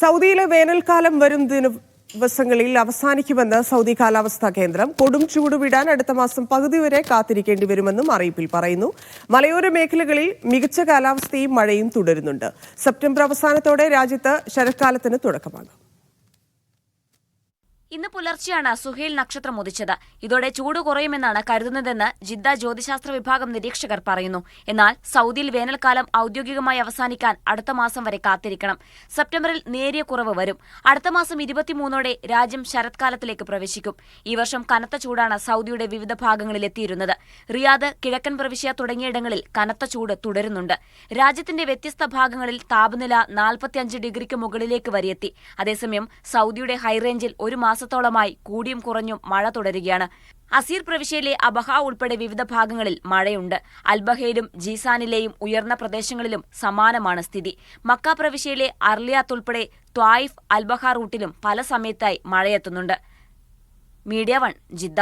സൗദിയിലെ വേനൽക്കാലം വരും ദിവസങ്ങളിൽ അവസാനിക്കുമെന്ന് സൗദി കാലാവസ്ഥാ കേന്ദ്രം. കൊടും ചൂട് വിടാൻ അടുത്ത മാസം പകുതി വരെ കാത്തിരിക്കേണ്ടി വരുമെന്നും അറിയിപ്പിൽ പറയുന്നു. മലയോര മേഖലകളിൽ മികച്ച കാലാവസ്ഥയും മഴയും തുടരുന്നുണ്ട്. സെപ്റ്റംബർ അവസാനത്തോടെ രാജ്യത്ത് ശരത്കാലത്തിന് തുടക്കമാകും. ഇന്ന് പുലർച്ചെയാണ് സുഹേൽ നക്ഷത്രം ഉദിച്ചത്. ഇതോടെ ചൂട് കുറയുമെന്നാണ് കരുതുന്നതെന്ന് ജിദ്ദ ജ്യോതിശാസ്ത്ര വിഭാഗം നിരീക്ഷകർ പറയുന്നു. എന്നാൽ സൗദിയിൽ വേനൽക്കാലം ഔദ്യോഗികമായി അവസാനിക്കാൻ അടുത്ത മാസം വരെ കാത്തിരിക്കണം. സെപ്റ്റംബറിൽ നേരിയ കുറവ് വരും. അടുത്ത മാസം ഇരുപത്തിമൂന്നോടെ രാജ്യം ശരത്കാലത്തിലേക്ക് പ്രവേശിക്കും. ഈ വർഷം കനത്ത ചൂടാണ് സൗദിയുടെ വിവിധ ഭാഗങ്ങളിൽ എത്തിയിരുന്നത്. റിയാദ് കിഴക്കൻ പ്രവിശ്യ തുടങ്ങിയിടങ്ങളിൽ കനത്ത ചൂട് തുടരുന്നുണ്ട്. രാജ്യത്തിന്റെ വ്യത്യസ്ത ഭാഗങ്ങളിൽ താപനില നാൽപ്പത്തിയഞ്ച് ഡിഗ്രിക്ക് മുകളിലേക്ക് വരെയെത്തി. അതേസമയം സൗദിയുടെ ഹൈറേഞ്ചിൽ ഒരു മാസത്തോളമായി കൂടിയും കുറഞ്ഞും മഴ തുടരുകയാണ്. അസീർ പ്രവിശ്യയിലെ അബഹ ഉൾപ്പെടെ വിവിധ ഭാഗങ്ങളിൽ മഴയുണ്ട്. അൽബഹയിലും ജീസാനിലെയും ഉയർന്ന പ്രദേശങ്ങളിലും സമാനമാണ് സ്ഥിതി. മക്ക പ്രവിശ്യയിലെ അർലിയാത്ത് ഉൾപ്പെടെ ത്വായിഫ് അൽബഹ റൂട്ടിലും പല സമയത്തായി മഴയെത്തുന്നുണ്ട്. Media One Jeddah.